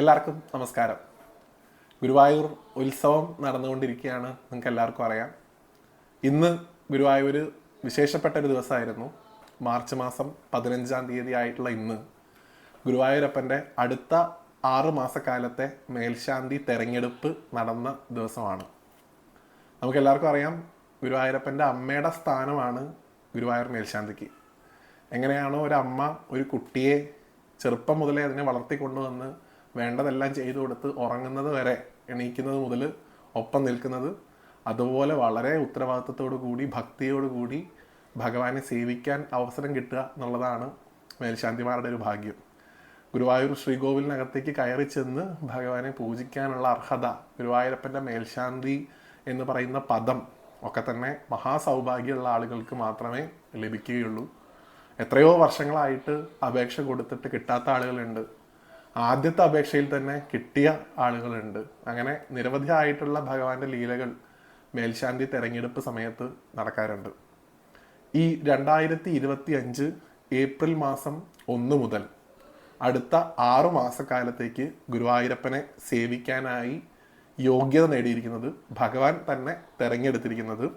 എല്ലാവർക്കും നമസ്കാരം. ഗുരുവായൂർ ഉത്സവം നടന്നുകൊണ്ടിരിക്കുകയാണ് നിങ്ങൾക്ക് എല്ലാവർക്കും അറിയാം. ഇന്ന് ഗുരുവായൂർ വിശേഷപ്പെട്ട ഒരു ദിവസമായിരുന്നു. മാർച്ച് മാസം പതിനഞ്ചാം തീയതി ആയിട്ടുള്ള ഇന്ന് ഗുരുവായൂരപ്പന്റെ അടുത്ത ആറ് മാസക്കാലത്തെ മേൽശാന്തി തെരഞ്ഞെടുപ്പ് നടന്ന ദിവസമാണ്. നമുക്ക് എല്ലാവർക്കും അറിയാം ഗുരുവായൂരപ്പന്റെ അമ്മയുടെ സ്ഥാനമാണ് ഗുരുവായൂർ മേൽശാന്തിക്ക്. എങ്ങനെയാണോ ഒരു അമ്മ ഒരു കുട്ടിയെ ചെറുപ്പം മുതലേ അതിനെ വളർത്തിക്കൊണ്ടുവന്ന് വേണ്ടതെല്ലാം ചെയ്തു കൊടുത്ത് ഉറങ്ങുന്നത് വരെ എണീക്കുന്നത് മുതൽ ഒപ്പം നിൽക്കുന്നത്. അതുപോലെ വളരെ ഉത്തരവാദിത്വത്തോടു കൂടി ഭക്തിയോടു കൂടി ഭഗവാനെ സേവിക്കാൻ അവസരം കിട്ടുക എന്നുള്ളതാണ് മേൽശാന്തിമാരുടെ ഒരു ഭാഗ്യം. ഗുരുവായൂർ ശ്രീകോവിലിനകത്തേക്ക് കയറി ചെന്ന് ഭഗവാനെ പൂജിക്കാനുള്ള അർഹത ഗുരുവായൂരപ്പന്റെ മേൽശാന്തി എന്ന് പറയുന്ന പദം ഒക്കെ തന്നെ മഹാസൗഭാഗ്യമുള്ള ആളുകൾക്ക് മാത്രമേ ലഭിക്കുകയുള്ളൂ. എത്രയോ വർഷങ്ങളായിട്ട് അപേക്ഷ കൊടുത്തിട്ട് കിട്ടാത്ത ആളുകളുണ്ട്. ആദ്യത്തെ അപേക്ഷയിൽ തന്നെ കിട്ടിയ ആളുകളുണ്ട്. അങ്ങനെ നിരവധി ആയിട്ടുള്ള ഭഗവാന്റെ ലീലകൾ മേൽശാന്തി തെരഞ്ഞെടുപ്പ് സമയത്ത് നടക്കാറുണ്ട്. ഈ രണ്ടായിരത്തി ഇരുപത്തി അഞ്ച് ഏപ്രിൽ മാസം ഒന്ന് മുതൽ അടുത്ത ആറു മാസക്കാലത്തേക്ക് ഗുരുവായൂരപ്പനെ സേവിക്കാനായി യോഗ്യത നേടിയിരിക്കുന്നത് ഭഗവാൻ തന്നെ തെരഞ്ഞെടുത്തിരിക്കുന്നത്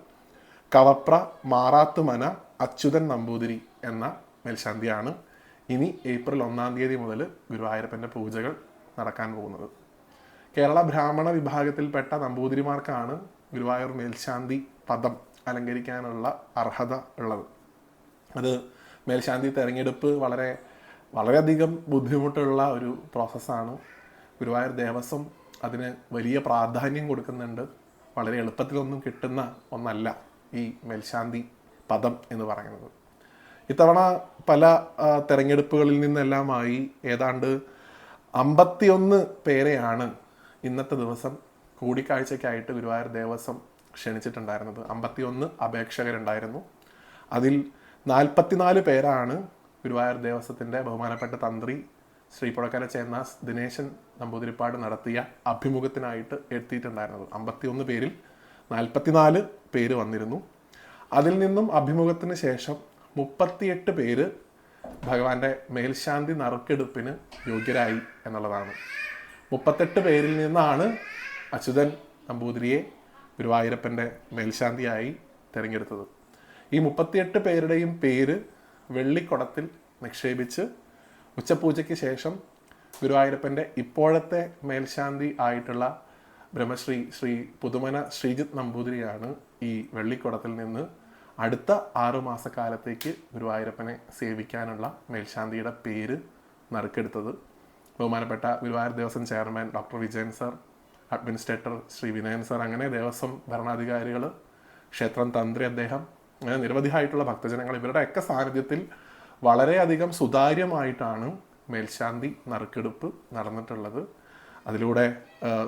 കവപ്ര മാറാത്തുമന അച്യുതൻ നമ്പൂതിരി എന്ന മേൽശാന്തിയാണ്. ഇനി ഏപ്രിൽ ഒന്നാം തീയതി മുതൽ ഗുരുവായൂരപ്പന്റെ പൂജകൾ നടക്കാൻ പോകുന്നത്. കേരള ബ്രാഹ്മണ വിഭാഗത്തിൽപ്പെട്ട നമ്പൂതിരിമാർക്കാണ് ഗുരുവായൂർ മേൽശാന്തി പദം അലങ്കരിക്കാനുള്ള അർഹത ഉള്ളത്. അത് മേൽശാന്തി തെരഞ്ഞെടുപ്പ് വളരെ വളരെയധികം ബുദ്ധിമുട്ടുള്ള ഒരു പ്രോസസ്സാണ്. ഗുരുവായൂർ ദേവസ്വം അതിന് വലിയ പ്രാധാന്യം കൊടുക്കുന്നുണ്ട്. വളരെ എളുപ്പത്തിലൊന്നും കിട്ടുന്ന ഒന്നല്ല ഈ മേൽശാന്തി പദം എന്ന് പറയുന്നത്. ഇത്തവണ പല തെരഞ്ഞെടുപ്പുകളിൽ നിന്നെല്ലാമായി ഏതാണ്ട് അമ്പത്തിയൊന്ന് പേരെയാണ് ഇന്നത്തെ ദിവസം കൂടിക്കാഴ്ചയ്ക്കായിട്ട് ഗുരുവായൂർ ദേവസ്വം ക്ഷണിച്ചിട്ടുണ്ടായിരുന്നത്. അമ്പത്തിയൊന്ന് അപേക്ഷകരുണ്ടായിരുന്നു. അതിൽ നാൽപ്പത്തിനാല് പേരാണ് ഗുരുവായൂർ ദേവസ്വത്തിന്റെ ബഹുമാനപ്പെട്ട തന്ത്രി ശ്രീ പുഴക്കര ചേന്നാസ് ദിനേശൻ നമ്പൂതിരിപ്പാട് നടത്തിയ അഭിമുഖത്തിനായിട്ട് എത്തിയിട്ടുണ്ടായിരുന്നത്. അമ്പത്തിയൊന്ന് പേരിൽ നാൽപ്പത്തിനാല് പേര് വന്നിരുന്നു. അതിൽ നിന്നും അഭിമുഖത്തിന് ശേഷം മുപ്പത്തിയെട്ട് പേര് ഭഗവാന്റെ മേൽശാന്തി നറുക്കെടുപ്പിന് യോഗ്യരായി എന്നുള്ളതാണ്. മുപ്പത്തെട്ട് പേരിൽ നിന്നാണ് അച്യുതൻ നമ്പൂതിരിയെ ഗുരുവായൂരപ്പന്റെ മേൽശാന്തിയായി തിരഞ്ഞെടുത്തത്. ഈ മുപ്പത്തിയെട്ട് പേരുടെയും പേര് വെള്ളിക്കുടത്തിൽ നിക്ഷേപിച്ച് ഉച്ചപൂജയ്ക്ക് ശേഷം ഗുരുവായൂരപ്പന്റെ ഇപ്പോഴത്തെ മേൽശാന്തി ആയിട്ടുള്ള ബ്രഹ്മശ്രീ ശ്രീ പുതുമന ശ്രീജിത്ത് നമ്പൂതിരിയാണ് ഈ വെള്ളിക്കുടത്തിൽ നിന്ന് അടുത്ത ആറുമാസക്കാലത്തേക്ക് ഗുരുവായൂരപ്പനെ സേവിക്കാനുള്ള മേൽശാന്തിയുടെ പേര് നറുക്കെടുത്തത് ബഹുമാനപ്പെട്ട Guruvayur Devaswom chairman doctor Vijayan sir administrator Shri Vinayan sir അങ്ങനെ ദേവസ്വം ഭരണാധികാരികൾ ക്ഷേത്രം തന്ത്രി അദ്ദേഹം അങ്ങനെ നിരവധിയായിട്ടുള്ള ഭക്തജനങ്ങൾ ഇവരുടെയൊക്കെ സാന്നിധ്യത്തിൽ വളരെയധികം സുതാര്യമായിട്ടാണ് മേൽശാന്തി നറുക്കെടുപ്പ് നടന്നിട്ടുള്ളത്. അതിലൂടെ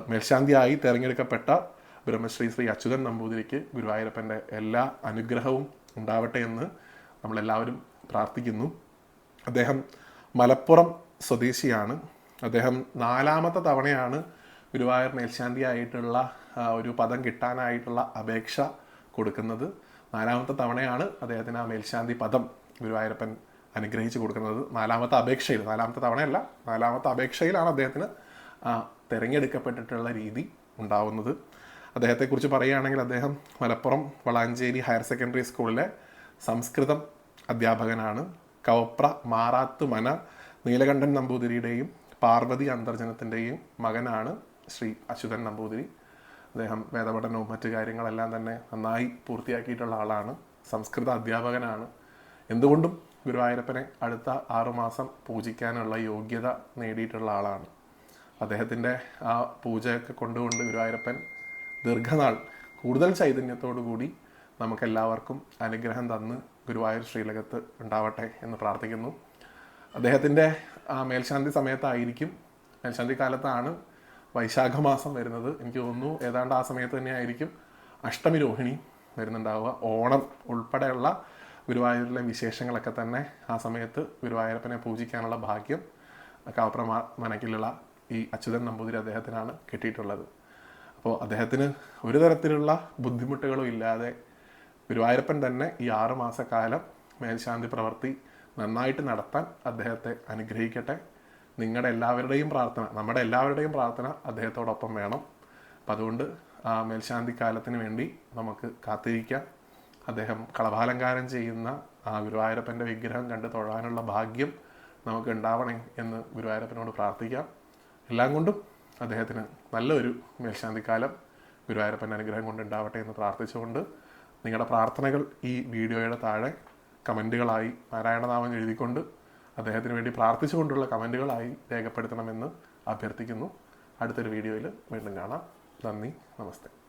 മേൽശാന്തിയായി തിരഞ്ഞെടുക്കപ്പെട്ട ബ്രഹ്മശ്രീ ശ്രീ അച്യുതൻ നമ്പൂതിരിക്ക് ഗുരുവായൂരപ്പന്റെ എല്ലാ അനുഗ്രഹവും ഉണ്ടാവട്ടെ എന്ന് നമ്മളെല്ലാവരും പ്രാർത്ഥിക്കുന്നു. അദ്ദേഹം മലപ്പുറം സ്വദേശിയാണ്. അദ്ദേഹം നാലാമത്തെ തവണയാണ് ഗുരുവായൂർ മേൽശാന്തിയായിട്ടുള്ള ആയിട്ടുള്ള ഒരു പദം കിട്ടാനായിട്ടുള്ള അപേക്ഷ കൊടുക്കുന്നത്. നാലാമത്തെ തവണയാണ് അദ്ദേഹത്തിന് ആ മേൽശാന്തി പദം ഗുരുവായൂരപ്പൻ അനുഗ്രഹിച്ചു കൊടുക്കുന്നത്. നാലാമത്തെ അപേക്ഷയിൽ നാലാമത്തെ തവണയല്ല നാലാമത്തെ അപേക്ഷയിലാണ് അദ്ദേഹത്തിന് തിരഞ്ഞെടുക്കപ്പെട്ടിട്ടുള്ള രീതി ഉണ്ടാവുന്നത്. അദ്ദേഹത്തെക്കുറിച്ച് പറയുകയാണെങ്കിൽ അദ്ദേഹം മലപ്പുറം വളാഞ്ചേരി ഹയർ സെക്കൻഡറി സ്കൂളിലെ സംസ്കൃതം അധ്യാപകനാണ്. കവപ്ര മാറാത്തുമന നീലകണ്ഠൻ നമ്പൂതിരിയുടെയും പാർവതി അന്തർജനത്തിന്റെയും മകനാണ് ശ്രീ അച്യുതൻ നമ്പൂതിരി. അദ്ദേഹം വേദപഠനവും മറ്റു കാര്യങ്ങളെല്ലാം തന്നെ നന്നായി പൂർത്തിയാക്കിയിട്ടുള്ള ആളാണ്. സംസ്കൃത അധ്യാപകനാണ്. എന്തുകൊണ്ടും ഗുരുവായൂരപ്പനെ അടുത്ത ആറുമാസം പൂജിക്കാനുള്ള യോഗ്യത നേടിയിട്ടുള്ള ആളാണ്. അദ്ദേഹത്തിന്റെ ആ പൂജയൊക്കെ കൊണ്ടുകൊണ്ട് ഗുരുവായൂരപ്പൻ ദീർഘനാൾ കൂടുതൽ ചൈതന്യത്തോടുകൂടി നമുക്കെല്ലാവർക്കും അനുഗ്രഹം തന്ന് ഗുരുവായൂർ ശ്രീലകത്ത് ഉണ്ടാവട്ടെ എന്ന് പ്രാർത്ഥിക്കുന്നു. അദ്ദേഹത്തിന്റെ ആ മേൽശാന്തി സമയത്തായിരിക്കും മേൽശാന്തി കാലത്താണ് വൈശാഖ മാസം വരുന്നത്. എനിക്ക് തോന്നുന്നു ഏതാണ്ട് ആ സമയത്ത് തന്നെയായിരിക്കും അഷ്ടമി രോഹിണി വരുന്നുണ്ടാവുക. ഓണം ഉൾപ്പെടെയുള്ള ഗുരുവായൂരിലെ വിശേഷങ്ങളൊക്കെ തന്നെ ആ സമയത്ത് ഗുരുവായൂരപ്പനെ പൂജിക്കാനുള്ള ഭാഗ്യം കാപ്ര മനക്കിലുള്ള ഈ അച്യുതൻ നമ്പൂതിരി അദ്ദേഹത്തിനാണ് കിട്ടിയിട്ടുള്ളത്. അപ്പോൾ അദ്ദേഹത്തിന് ഒരു തരത്തിലുള്ള ബുദ്ധിമുട്ടുകളും ഇല്ലാതെ ഗുരുവായൂരപ്പൻ തന്നെ ഈ ആറ് മാസക്കാലം മേൽശാന്തി പ്രവൃത്തി നന്നായിട്ട് നടത്താൻ അദ്ദേഹത്തെ അനുഗ്രഹിക്കട്ടെ. നിങ്ങളുടെ എല്ലാവരുടെയും പ്രാർത്ഥന നമ്മുടെ എല്ലാവരുടെയും പ്രാർത്ഥന അദ്ദേഹത്തോടൊപ്പം വേണം. അപ്പം അതുകൊണ്ട് ആ മേൽശാന്തി കാലത്തിന് വേണ്ടി നമുക്ക് കാത്തിരിക്കാം. അദ്ദേഹം കളഭാലങ്കാരം ചെയ്യുന്ന ആ ഗുരുവായൂരപ്പന്റെ വിഗ്രഹം കണ്ട് തൊഴാനുള്ള ഭാഗ്യം നമുക്ക് ഉണ്ടാവണേ എന്ന് ഗുരുവായൂരപ്പനോട് പ്രാർത്ഥിക്കാം. എല്ലാം കൊണ്ടും അദ്ദേഹത്തിന് നല്ലൊരു മേൽശാന്തിക്കാലം ഗുരുവായൂരപ്പൻ അനുഗ്രഹം കൊണ്ട് ഉണ്ടാവട്ടെ എന്ന് പ്രാർത്ഥിച്ചുകൊണ്ട് നിങ്ങളുടെ പ്രാർത്ഥനകൾ ഈ വീഡിയോയുടെ താഴെ കമന്റുകളായി നാരായണനാമം എഴുതിക്കൊണ്ട് അദ്ദേഹത്തിന് വേണ്ടി പ്രാർത്ഥിച്ചുകൊണ്ടുള്ള കമന്റുകളായി രേഖപ്പെടുത്തണമെന്ന് അഭ്യർത്ഥിക്കുന്നു. അടുത്തൊരു വീഡിയോയിൽ വീണ്ടും കാണാം. നന്ദി നമസ്തേ.